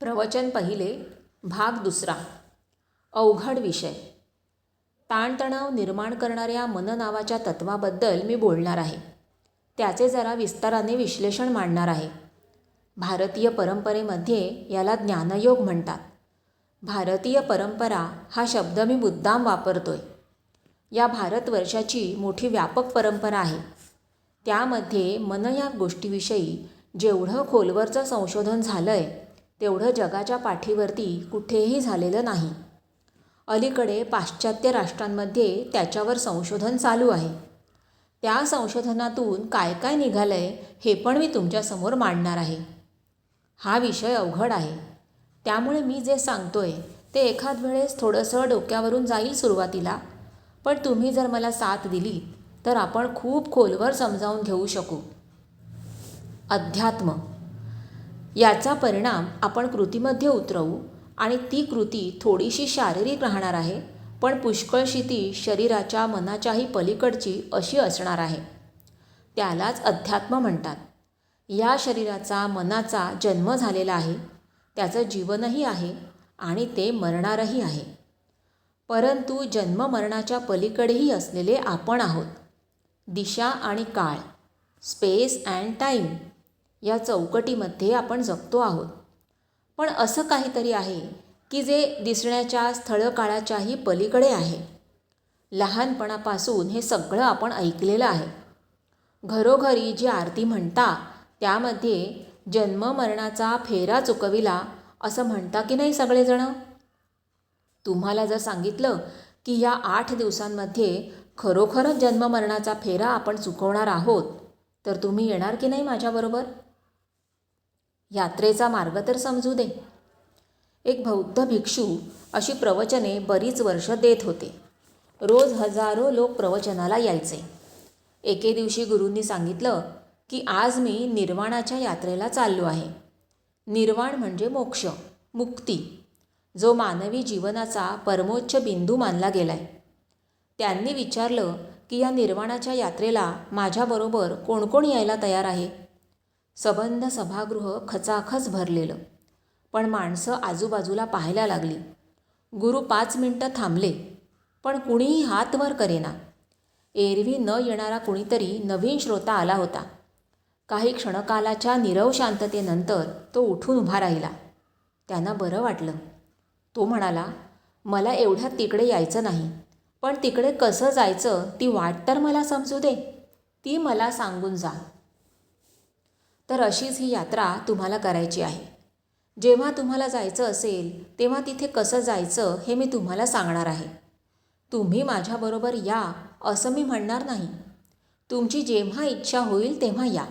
प्रवचन पहिले भाग दुसरा. अवघड विषय. ताणतणाव निर्माण करणाऱ्या मन नावाच्या तत्वाबद्दल मी बोलणार आहे. त्याचे जरा विस्ताराने विश्लेषण मांडणार आहे. भारतीय परंपरेमध्ये याला ज्ञानयोग म्हणतात. भारतीय परंपरा हा शब्द मी मुद्दाम वापरतोय. या भारतवर्षाची मोठी व्यापक परंपरा आहे. त्यामध्ये मन या गोष्टीविषयी जेवढं खोलवरचं संशोधन झालं आहे तेवढं जगाच्या पाठीवरती कुठेही झालेलं नाही. अलीकडे पाश्चात्य राष्ट्रांमध्ये त्याच्यावर संशोधन चालू आहे. त्या संशोधनातून काय काय निघालं आहे हे पण मी तुमच्यासमोर मांडणार आहे. हा विषय अवघड आहे. त्यामुळे मी जे सांगतो आहे ते एखाद वेळेस थोडंसं डोक्यावरून जाईल सुरुवातीला. पण तुम्ही जर मला साथ दिली तर आपण खूप खोलवर समजावून घेऊ शकू. अध्यात्म याचा परिणाम आपण कृतीमध्ये उतरवू आणि ती कृती थोडीशी शारीरिक राहणार आहे पण पुष्कळशी ती शरीराच्या मनाच्याही पलीकडची अशी असणार आहे. त्यालाच अध्यात्म म्हणतात. या शरीराचा मनाचा जन्म झालेला आहे त्याचं जीवनही आहे आणि ते मरणारही आहे. परंतु जन्म मरणाच्या पलीकडेही असलेले आपण आहोत. दिशा आणि काळ स्पेस अँड टाईम या चौकटीमध्ये आपण जगतो आहोत. पण असं काहीतरी आहे की जे दिसण्याच्या स्थळकाळाच्याही पलीकडे आहे. लहानपणापासून हे सगळं आपण ऐकलेलं आहे. घरोघरी जी आरती म्हणता त्यामध्ये जन्ममरणाचा फेरा चुकविला असं म्हणता की नाही सगळेजणं? तुम्हाला जर सांगितलं की या आठ दिवसांमध्ये खरोखरच जन्ममरणाचा फेरा आपण चुकवणार आहोत तर तुम्ही येणार की नाही माझ्याबरोबर? यात्रेचा मार्ग तर समजू दे. एक बौद्ध भिक्षू अशी प्रवचने बरीच वर्ष देत होते. रोज हजारो लोक प्रवचनाला यायचे. एके दिवशी गुरूंनी सांगितलं की आज मी निर्वाणाच्या यात्रेला चाललो आहे. निर्वाण म्हणजे मोक्ष मुक्ती जो मानवी जीवनाचा परमोच्च बिंदू मानला गेलाय. त्यांनी विचारलं की या निर्वाणाच्या यात्रेला माझ्याबरोबर कोण कोण यायला तयार आहे? सबंध सभागृह खचाखच भरलेलं. पण माणसं आजूबाजूला पाहायला लागली. गुरु पाच मिनटं थांबले पण कुणीही हात वर करेना. एरवी न येणारा कुणीतरी नवीन श्रोता आला होता. काही क्षणकालाच्या निरव शांततेनंतर तो उठून उभा राहिला. त्यांना बरं वाटलं. तो म्हणाला मला एवढ्यात तिकडे यायचं नाही पण तिकडे कसं जायचं ती वाट तर मला समजू दे. ती मला सांगून जा. तर अशीच ही यात्रा तुम्हाला करायची आहे. जेव्हा तुम्हाला जायचं असेल तेव्हा तिथे कसं जायचं हे मी तुम्हाला सांगणार आहे. तुम्ही माझ्याबरोबर या असं मी म्हणणार नाही. तुमची जेव्हा इच्छा होईल तेव्हा या.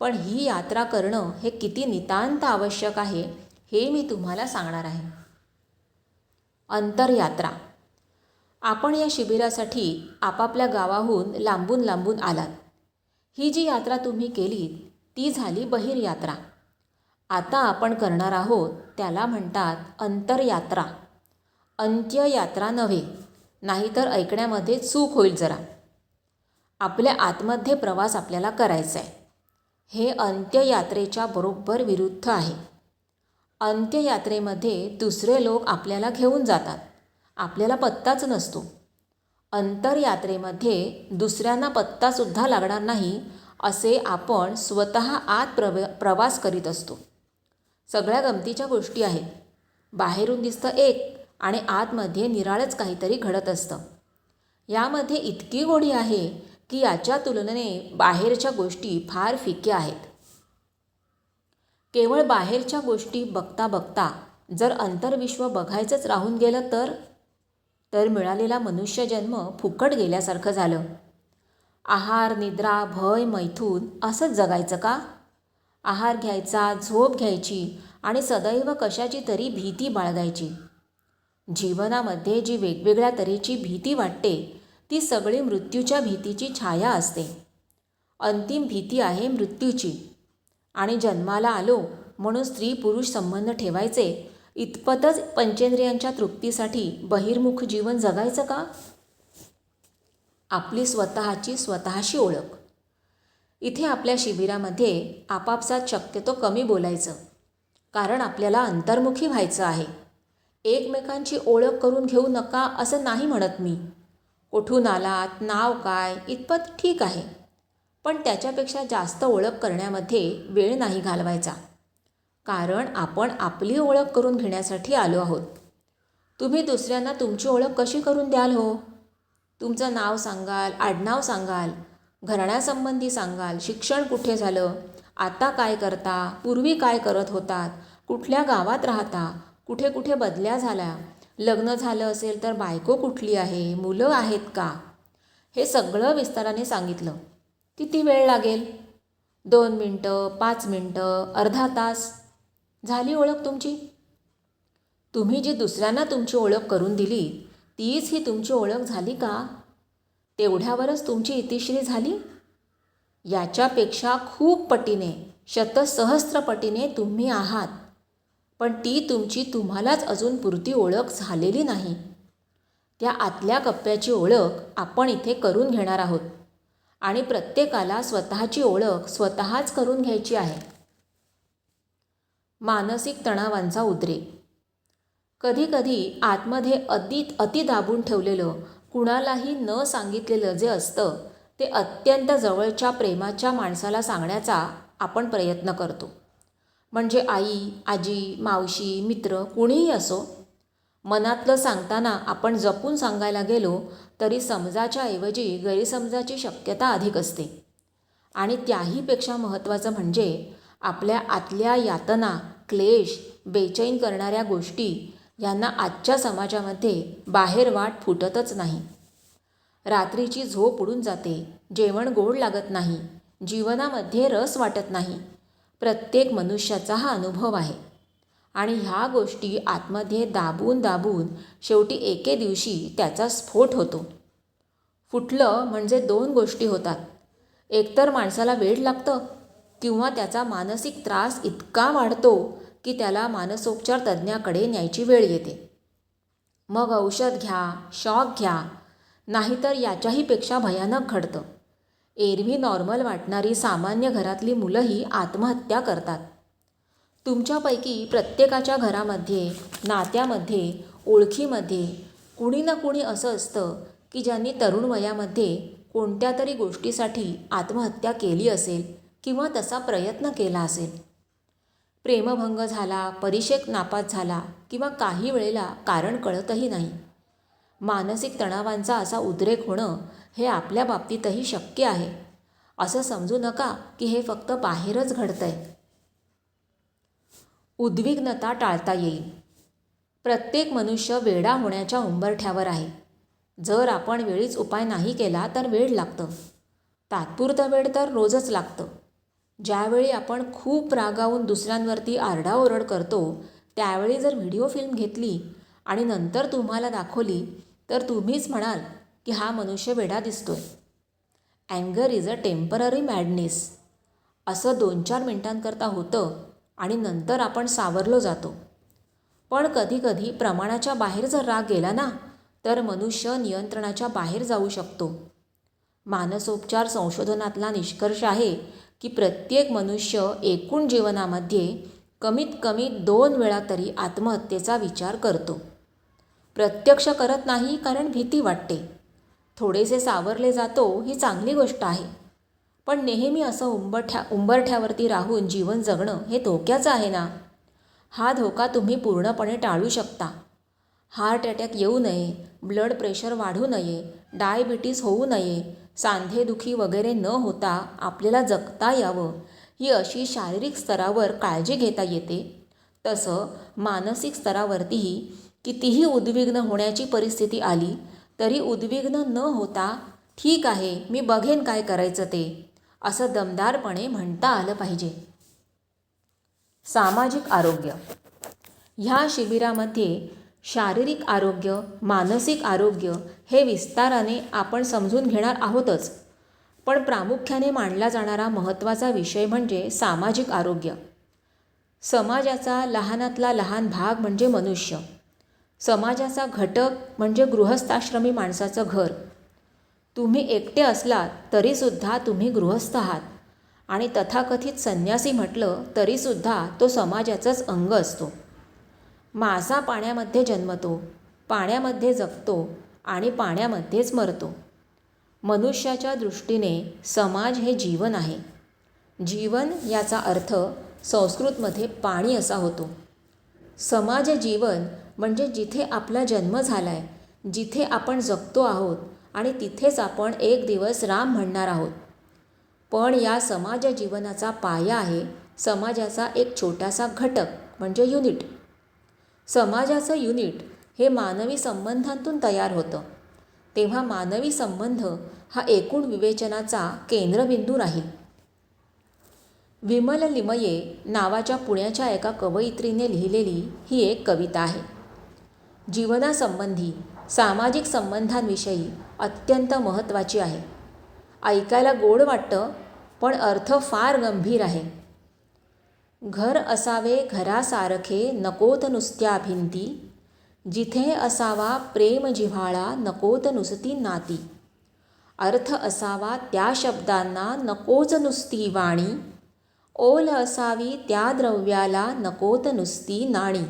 पण ही यात्रा करणं हे किती नितांत आवश्यक आहे हे मी तुम्हाला सांगणार आहे. अंतरयात्रा. आपण या शिबिरासाठी आपापल्या गावाहून लांबून लांबून आलात. ही जी यात्रा तुम्ही केलीत ती झाली बहिर्यात्रा. आता आपण करणार आहोत त्याला म्हणतात अंतरयात्रा. अंत्ययात्रा नव्हे नाहीतर ऐकण्यामध्ये चूक होईल जरा. आपल्या आतमध्ये प्रवास आपल्याला करायचा आहे हे अंत्ययात्रेच्या बरोबर विरुद्ध आहे. अंत्ययात्रेमध्ये दुसरे लोक आपल्याला घेऊन जातात. आपल्याला पत्ताच नसतो. अंतरयात्रेमध्ये दुसऱ्यांना पत्तासुद्धा लागणार नाही असे आपण स्वतः आत प्रव प्रवास करीत असतो. सगळ्या गमतीच्या गोष्टी आहेत. बाहेरून दिसतं एक आणि आतमध्ये निराळच काहीतरी घडत असतं. यामध्ये इतकी गोडी आहे की याच्या तुलनेने बाहेरच्या गोष्टी फार फिक्या आहेत. केवळ बाहेरच्या गोष्टी बघता बघता जर अंतर्विश्व बघायचंच राहून गेलं तर? तर मिळालेला मनुष्यजन्म फुकट गेल्यासारखं झालं. आहार निद्रा भय मैथून असंच जगायचं का? आहार घ्यायचा झोप घ्यायची आणि सदैव कशाची तरी भीती बाळगायची. जीवनामध्ये जी वेगवेगळ्या तऱ्हेची भीती वाटते ती सगळी मृत्यूच्या भीतीची छाया असते. अंतिम भीती आहे मृत्यूची. आणि जन्माला आलो म्हणून स्त्री पुरुष संबंध ठेवायचे इतपतच पंचेंद्रियांच्या तृप्तीसाठी बहिर्मुख जीवन जगायचं का? आपली स्वतःची स्वतःशी ओळख. इथे आपल्या शिबिरामध्ये आपापसात शक्यतो कमी बोलायचं कारण आपल्याला अंतर्मुखी व्हायचं आहे. एकमेकांची ओळख करून घेऊ नका असं नाही म्हणत मी. कुठून आलात नाव काय इतपत ठीक आहे. पण त्याच्यापेक्षा जास्त ओळख करण्यामध्ये वेळ नाही घालवायचा कारण आपण आपली ओळख करून घेण्यासाठी आलो आहोत. तुम्ही दुसऱ्यांना तुमची ओळख कशी करून द्याल हो? तुमचं नाव सांगाल आडनाव सांगाल घराण्यासंबंधी सांगाल शिक्षण कुठे झालं आता काय करता पूर्वी काय करत होतात कुठल्या गावात राहता कुठे कुठे बदल्या झाल्या लग्न झालं असेल तर बायको कुठली आहे मुलं आहेत का? हे सगळं विस्ताराने सांगितलं. किती वेळ लागेल? दोन मिनटं पाच मिनटं अर्धा तास? झाली ओळख तुमची? तुम्ही जी दुसऱ्यांना तुमची ओळख करून दिली तीच ही तुमची ओळख झाली का? तेवढ्यावरच तुमची इतिश्री झाली? याच्यापेक्षा खूप पटीने शतसहस्त्र पटीने तुम्ही आहात. पण ती तुमची तुम्हालाच अजून पुरती ओळख झालेली नाही. त्या आतल्या कप्प्याची ओळख आपण इथे करून घेणार आहोत. आणि प्रत्येकाला स्वतःची ओळख स्वतःच करून घ्यायची आहे. मानसिक तणावांचा उद्रेक. कधीकधी आतमध्ये अति अति दाबून ठेवलेलं कुणालाही न सांगितलेलं जे असतं ते अत्यंत जवळच्या प्रेमाच्या माणसाला सांगण्याचा आपण प्रयत्न करतो. म्हणजे आई आजी मावशी मित्र कुणीही असो मनातलं सांगताना आपण जपून सांगायला गेलो तरी समजाच्या ऐवजी गैरसमजाची शक्यता अधिक असते. आणि त्याहीपेक्षा महत्त्वाचं म्हणजे आपल्या आतल्या यातना क्लेश बेचैन करणाऱ्या गोष्टी यांना आजच्या समाजामध्ये बाहेर वाट फुटतच नाही. रात्रीची झोप उडून जाते जेवण गोड लागत नाही जीवनामध्ये रस वाटत नाही. प्रत्येक मनुष्याचा हा अनुभव आहे. आणि ह्या गोष्टी आतमध्ये दाबून दाबून शेवटी एके दिवशी त्याचा स्फोट होतो. फुटलं म्हणजे दोन गोष्टी होतात. एकतर माणसाला वेळ लागतं किंवा त्याचा मानसिक त्रास इतका वाढतो की त्याला मानसोपचार तज्ज्ञाकडे न्यायची वेळ येते. मग औषध घ्या शॉक घ्या नाहीतर याच्याहीपेक्षा भयानक घडतं. एरवी नॉर्मल वाटणारी सामान्य घरातली मुलंही आत्महत्या करतात. तुमच्यापैकी प्रत्येकाच्या घरामध्ये नात्यामध्ये ओळखीमध्ये कुणी ना कुणी असं असतं की ज्यांनी तरुण वयामध्ये कोणत्या तरी गोष्टीसाठी आत्महत्या केली असेल किंवा तसा प्रयत्न केला असेल. प्रेमभंग झाला परिषेक नापास झाला किंवा काही वेळेला कारण कळतही नाही. मानसिक तणावांचा असा उद्रेक होणं हे आपल्या बाबतीतही शक्य आहे. असं समजू नका की हे फक्त बाहेरच घडतं आहे उद्विग्नता टाळता येईल. प्रत्येक मनुष्य वेडा होण्याच्या उंबरठ्यावर आहे. जर आपण वेळीच उपाय नाही केला तर वेळ लागतं. तात्पुरतं वेळ तर रोजच लागतं. ज्यावेळी आपण खूप रागावून दुसऱ्यांवरती आरडाओरड करतो त्यावेळी जर व्हिडिओ फिल्म घेतली आणि नंतर तुम्हाला दाखवली तर तुम्हीच म्हणाल की हा मनुष्य वेडा दिसतोय. अँगर इज अ टेंपररी मॅडनेस. असं दोन चार मिनटांकरता होतं आणि नंतर आपण सावरलो जातो. पण कधीकधी प्रमाणाच्या बाहेर जर राग गेला ना तर मनुष्य नियंत्रणाच्या बाहेर जाऊ शकतो. मानसोपचार संशोधनातला निष्कर्ष आहे की प्रत्येक मनुष्य एकूण जीवनामध्ये कमीत कमी दोन वेळा तरी आत्महत्येचा विचार करतो. प्रत्यक्ष करत नाही कारण भीती वाटते. थोडेसे सावरले जातो ही चांगली गोष्ट आहे. पण नेहमी असं उंबरठ्या उंबरठ्यावरती राहून जीवन जगणं हे धोक्याचं आहे ना? हा धोका तुम्ही पूर्णपणे टाळू शकता. हार्ट अटॅक येऊ नये ब्लड प्रेशर वाढू नये डायबिटीस होऊ नये सांधेदुखी वगैरे न होता आपल्याला जगता यावं ही अशी शारीरिक स्तरावर काळजी घेता येते. तसं मानसिक स्तरावरतीही कितीही उद्विग्न होण्याची परिस्थिती आली तरी उद्विग्न न होता ठीक आहे मी बघेन काय करायचं ते असं दमदारपणे म्हणता आलं पाहिजे. सामाजिक आरोग्य. ह्या शिबिरामध्ये शारीरिक आरोग्य मानसिक आरोग्य हे विस्ताराने आपण समजून घेणार आहोतच. पण प्रामुख्याने मांडला जाणारा महत्त्वाचा विषय म्हणजे सामाजिक आरोग्य. समाजाचा लहानातला लहान भाग म्हणजे मनुष्य. समाजाचा घटक म्हणजे गृहस्थाश्रमी माणसाचं घर. तुम्ही एकटे असलात तरीसुद्धा तुम्ही गृहस्थ आहात. आणि तथाकथित संन्यासी म्हटलं तरीसुद्धा तो समाजाचाच अंग असतो. मासा पाण्यामध्ये जन्मतो पाण्यामध्ये जगतो आणि पाण्यामध्येच मरतो. मनुष्याच्या दृष्टीने समाज हे जीवन आहे. जीवन याचा अर्थ संस्कृतमध्ये पाणी असा होतो. समाज जीवन म्हणजे जिथे आपला जन्म झाला आहे जिथे आपण जगतो आहोत आणि तिथेच आपण एक दिवस राम म्हणणार आहोत. पण या समाज जीवनाचा पाया आहे समाजाचा एक छोटासा घटक म्हणजे युनिट. समाजाचं युनिट हे मानवी संबंधांतून तयार होतं. तेव्हा मानवी संबंध हा एकूण विवेचनाचा केंद्रबिंदू राहील. विमल लिमये नावाच्या पुण्याच्या एका कवयित्रीने लिहिलेली ही एक कविता आहे. जीवनासंबंधी सामाजिक संबंधांविषयी अत्यंत महत्त्वाची आहे. ऐकायला गोड वाटतं पण अर्थ फार गंभीर आहे. घर असावे घरासारखे नकोत नुसत्या भिंती जिथे असावा प्रेम जिव्हाळा नकोत नुसती नाती. अर्थ असावा त्या शब्दांना नकोच नुसती वाणी ओल असावी त्या द्रव्याला नकोत नुसती नाणी.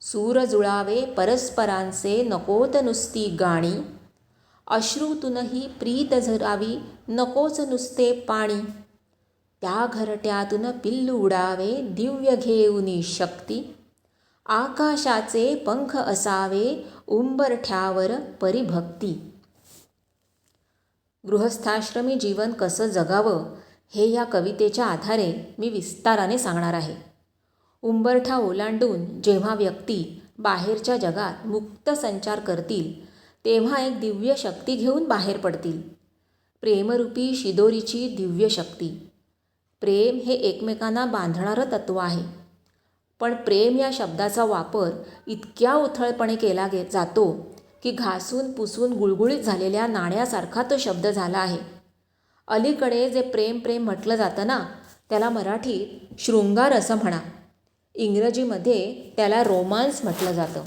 सूर जुळावे परस्परांचे नकोत नुसती गाणी अश्रूतूनही प्रीत झरावी नकोच नुसते पाणी. त्या घरट्यातून पिल्लू उडावे दिव्य घेऊनी शक्ती. आकाशाचे पंख असावे उंबरठ्यावर परिभक्ती. गृहस्थाश्रमी जीवन कसं जगावं हे या कवितेच्या आधारे मी विस्ताराने सांगणार आहे. उंबरठा ओलांडून जेव्हा व्यक्ती बाहेरच्या जगात मुक्त संचार करतील तेव्हा एक दिव्य शक्ती घेऊन बाहेर पडतील. प्रेमरूपी शिदोरीची दिव्य शक्ती. प्रेम हे एकमेकांना बांधणारं तत्त्व आहे. पण प्रेम या शब्दाचा वापर इतक्या उथळपणे केला गे जातो की घासून पुसून गुळगुळीत झालेल्या नाण्यासारखा तो शब्द झाला आहे. अलीकडे जे प्रेम प्रेम म्हटलं जातं ना त्याला मराठीत शृंगार असं म्हणा. इंग्रजीमध्ये त्याला रोमांस म्हटलं जातं.